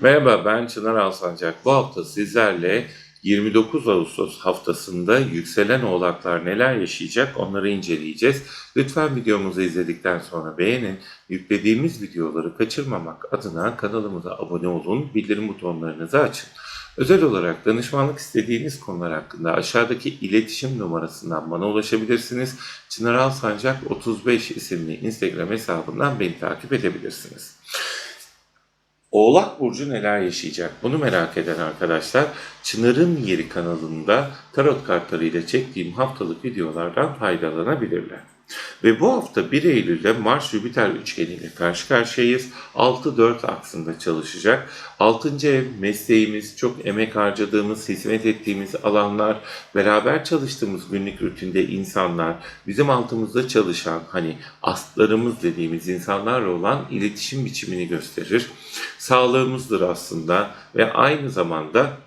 Merhaba ben Çınar Alsancak. Bu hafta sizlerle 29 Ağustos haftasında yükselen oğlaklar neler yaşayacak onları inceleyeceğiz. Lütfen videomuzu izledikten sonra beğenin. Yüklediğimiz videoları kaçırmamak adına kanalımıza abone olun, bildirim butonlarınızı açın. Özel olarak danışmanlık istediğiniz konular hakkında aşağıdaki iletişim numarasından bana ulaşabilirsiniz. Çınar Alsancak 35 isimli Instagram hesabından beni takip edebilirsiniz. Oğlak Burcu neler yaşayacak? Bunu merak eden arkadaşlar Çınar'ın Yeri kanalında tarot kartlarıyla çektiğim haftalık videolardan faydalanabilirler. Ve bu hafta 1 Eylül'de Mars-Jüpiter üçgeniyle karşı karşıyayız. 6-4 aksında çalışacak. 6. ev mesleğimiz, çok emek harcadığımız, hizmet ettiğimiz alanlar, beraber çalıştığımız günlük rutinde insanlar, bizim altımızda çalışan hani astlarımız dediğimiz insanlarla olan iletişim biçimini gösterir. Sağlığımızdır aslında ve aynı zamanda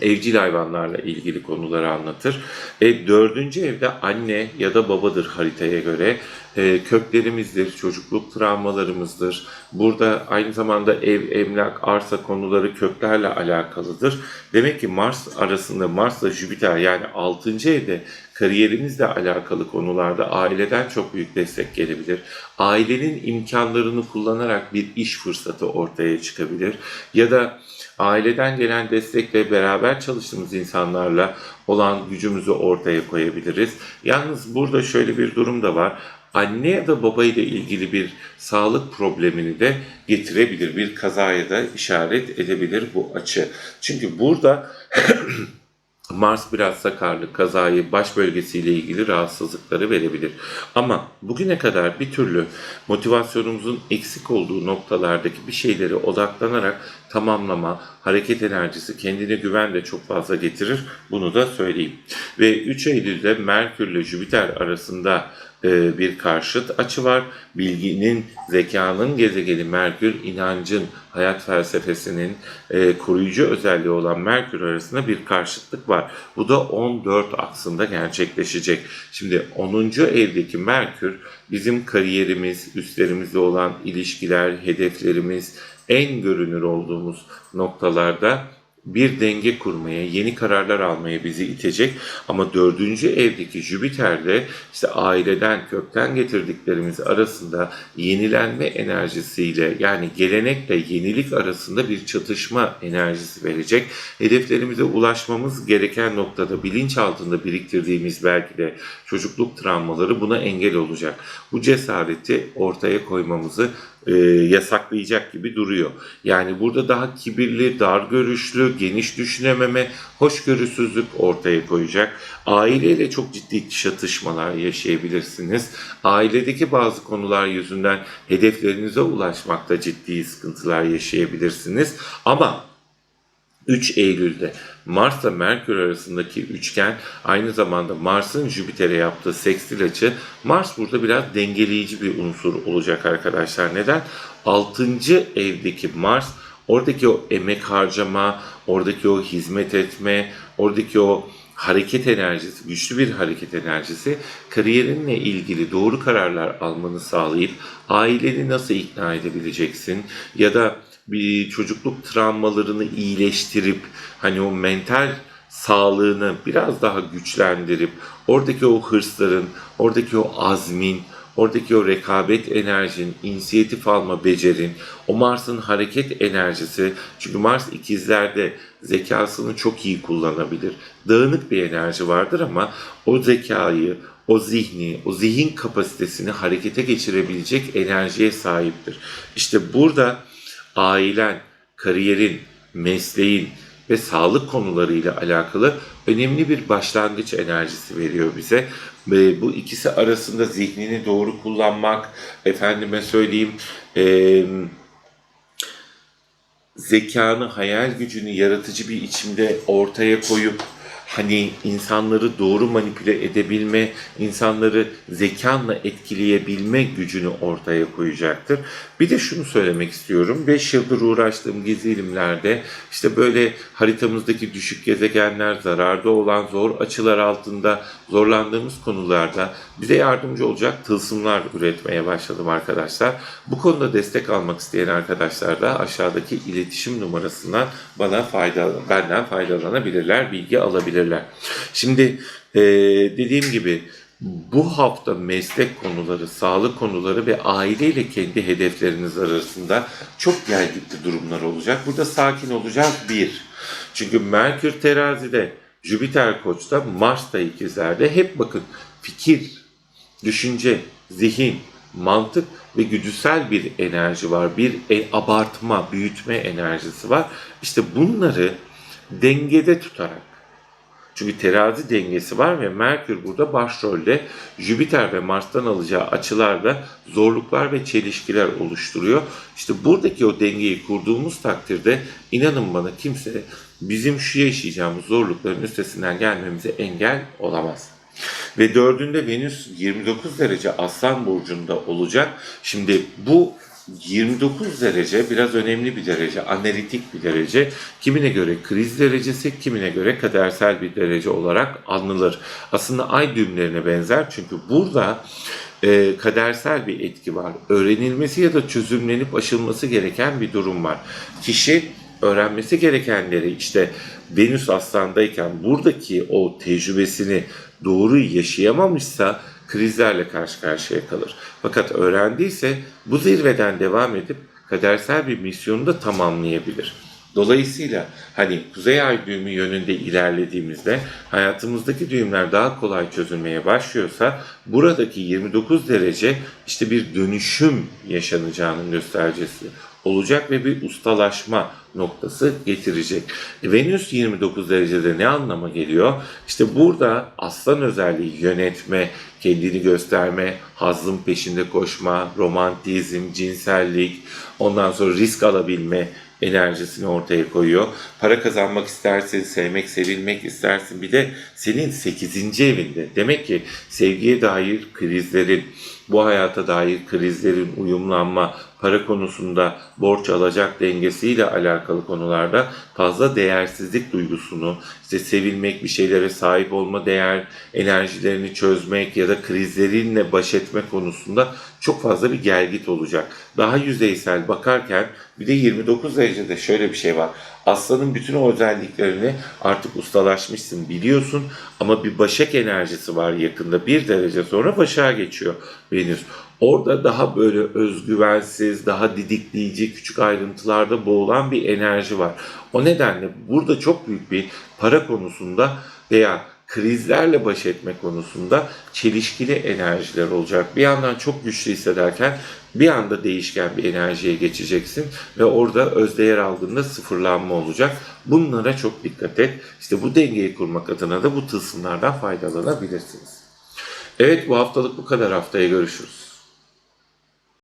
evcil hayvanlarla ilgili konuları anlatır. E, dördüncü evde anne ya da babadır haritaya göre. E, köklerimizdir, çocukluk travmalarımızdır. Burada aynı zamanda ev, emlak, arsa konuları köklerle alakalıdır. Demek ki Mars arasında Mars'la Jüpiter yani 6. evde kariyerimizle alakalı konularda aileden çok büyük destek gelebilir. Ailenin imkanlarını kullanarak bir iş fırsatı ortaya çıkabilir. Ya da aileden gelen destekle beraber çalıştığımız insanlarla olan gücümüzü ortaya koyabiliriz. Yalnız burada şöyle bir durum da var. Anne ya da baba ile ilgili bir sağlık problemini de getirebilir. Bir kazaya da işaret edebilir bu açı. Çünkü burada Mars biraz sakarlık, kazayı, baş bölgesiyle ilgili rahatsızlıkları verebilir. Ama bugüne kadar bir türlü motivasyonumuzun eksik olduğu noktalardaki bir şeyleri odaklanarak tamamlama, hareket enerjisi, kendine güven de çok fazla getirir. Bunu da söyleyeyim. Ve 3 Eylül'de Merkür ile Jüpiter arasında e, bir karşıt açı var. Bilginin, zekanın gezegeni Merkür, inancın, hayat felsefesinin e, koruyucu özelliği olan Merkür arasında bir karşıtlık var. Bu da 14 aksında gerçekleşecek. Şimdi 10. evdeki Merkür bizim kariyerimiz, üstlerimizle olan ilişkiler, hedeflerimiz, en görünür olduğumuz noktalarda bir denge kurmaya, yeni kararlar almaya bizi itecek. Ama dördüncü evdeki Jüpiter de işte aileden, kökten getirdiklerimiz arasında yenilenme enerjisiyle yani gelenekle yenilik arasında bir çatışma enerjisi verecek. Hedeflerimize ulaşmamız gereken noktada bilinç altında biriktirdiğimiz belki de çocukluk travmaları buna engel olacak. Bu cesareti ortaya koymamızı e, yasaklayacak gibi duruyor. Yani burada daha kibirli, dar görüşlü, geniş düşünememe, hoşgörüsüzlük ortaya koyacak. Aileyle çok ciddi çatışmalar yaşayabilirsiniz. Ailedeki bazı konular yüzünden hedeflerinize ulaşmakta ciddi sıkıntılar yaşayabilirsiniz. Ama 3 Eylül'de Mars ile Merkür arasındaki üçgen aynı zamanda Mars'ın Jüpiter'e yaptığı sekstil açı Mars burada biraz dengeleyici bir unsur olacak arkadaşlar. Neden? 6. evdeki Mars oradaki o emek harcama, oradaki o hizmet etme, oradaki o hareket enerjisi, güçlü bir hareket enerjisi kariyerinle ilgili doğru kararlar almanı sağlayıp aileni nasıl ikna edebileceksin ya da bir çocukluk travmalarını iyileştirip hani o mental sağlığını biraz daha güçlendirip oradaki o hırsların, oradaki o azmin, oradaki o rekabet enerjin, inisiyatif alma becerin, o Mars'ın hareket enerjisi, çünkü Mars ikizlerde zekasını çok iyi kullanabilir. Dağınık bir enerji vardır ama o zekayı, o zihni, o zihin kapasitesini harekete geçirebilecek enerjiye sahiptir. İşte burada ailen, kariyerin, mesleğin ve sağlık konularıyla alakalı önemli bir başlangıç enerjisi veriyor bize. Ve bu ikisi arasında zihnini doğru kullanmak, efendime söyleyeyim, eee zekanı, hayal gücünü yaratıcı bir içimde ortaya koyup hani insanları doğru manipüle edebilme, insanları zekanla etkileyebilme gücünü ortaya koyacaktır. Bir de şunu söylemek istiyorum. 5 yıldır uğraştığım gizli ilimlerde işte böyle haritamızdaki düşük gezegenler, zararda olan zor açılar altında zorlandığımız konularda bize yardımcı olacak tılsımlar üretmeye başladım arkadaşlar. Bu konuda destek almak isteyen arkadaşlar da aşağıdaki iletişim numarasından bana fayda, benden faydalanabilirler, bilgi alabilirler. Şimdi eee, dediğim gibi bu hafta meslek konuları, sağlık konuları ve aileyle kendi hedefleriniz arasında çok gelgitli durumlar olacak. Burada sakin olacağız bir. Çünkü Merkür terazide, Jüpiter koçta, Mars da ikizlerde hep bakın fikir, düşünce, zihin, mantık ve güdüsel bir enerji var. Bir e- abartma, büyütme enerjisi var. İşte bunları dengede tutarak çünkü terazi dengesi var ve Merkür burada başrolde Jüpiter ve Mars'tan alacağı açılarla zorluklar ve çelişkiler oluşturuyor. İşte buradaki o dengeyi kurduğumuz takdirde inanın bana kimse bizim şu yaşayacağımız zorlukların üstesinden gelmemize engel olamaz. Ve dördünde Venüs 29 derece Aslan Burcu'nda olacak. Şimdi bu 29 derece biraz önemli bir derece, analitik bir derece. Kimine göre kriz derecesi, kimine göre kadersel bir derece olarak anılır. Aslında ay düğümlerine benzer çünkü burada e, kadersel bir etki var. Öğrenilmesi ya da çözümlenip aşılması gereken bir durum var. Kişi öğrenmesi gerekenleri işte Venüs Aslan'dayken buradaki o tecrübesini doğru yaşayamamışsa krizlerle karşı karşıya kalır. Fakat öğrendiyse bu zirveden devam edip kadersel bir misyonu da tamamlayabilir. Dolayısıyla hani kuzey ay düğümü yönünde ilerlediğimizde hayatımızdaki düğümler daha kolay çözülmeye başlıyorsa buradaki 29 derece işte bir dönüşüm yaşanacağının göstergesi olacak ve bir ustalaşma noktası getirecek. Venüs 29 derecede ne anlama geliyor? İşte burada aslan özelliği yönetme, kendini gösterme, hazın peşinde koşma, romantizm, cinsellik, ondan sonra risk alabilme enerjisini ortaya koyuyor. Para kazanmak istersin, sevmek, sevilmek istersin. Bir de senin 8. evinde. Demek ki sevgiye dair krizlerin, bu hayata dair krizlerin uyumlanma, para konusunda borç alacak dengesiyle alakalı konularda fazla değersizlik duygusunu, işte sevilmek, bir şeylere sahip olma değer enerjilerini çözmek ya da krizlerinle baş etme konusunda çok fazla bir gelgit olacak. Daha yüzeysel bakarken bir de 29 derecede şöyle bir şey var. Aslanın bütün o özelliklerini artık ustalaşmışsın biliyorsun ama bir başak enerjisi var yakında bir derece sonra başağa geçiyor Venüs. Orada daha böyle özgüvensiz, daha didikleyici, küçük ayrıntılarda boğulan bir enerji var. O nedenle burada çok büyük bir para konusunda veya krizlerle baş etme konusunda çelişkili enerjiler olacak. Bir yandan çok güçlü hissederken bir anda değişken bir enerjiye geçeceksin ve orada özdeğer algında sıfırlanma olacak. Bunlara çok dikkat et. İşte bu dengeyi kurmak adına da bu tılsımlardan faydalanabilirsiniz. Evet bu haftalık bu kadar. Haftaya görüşürüz.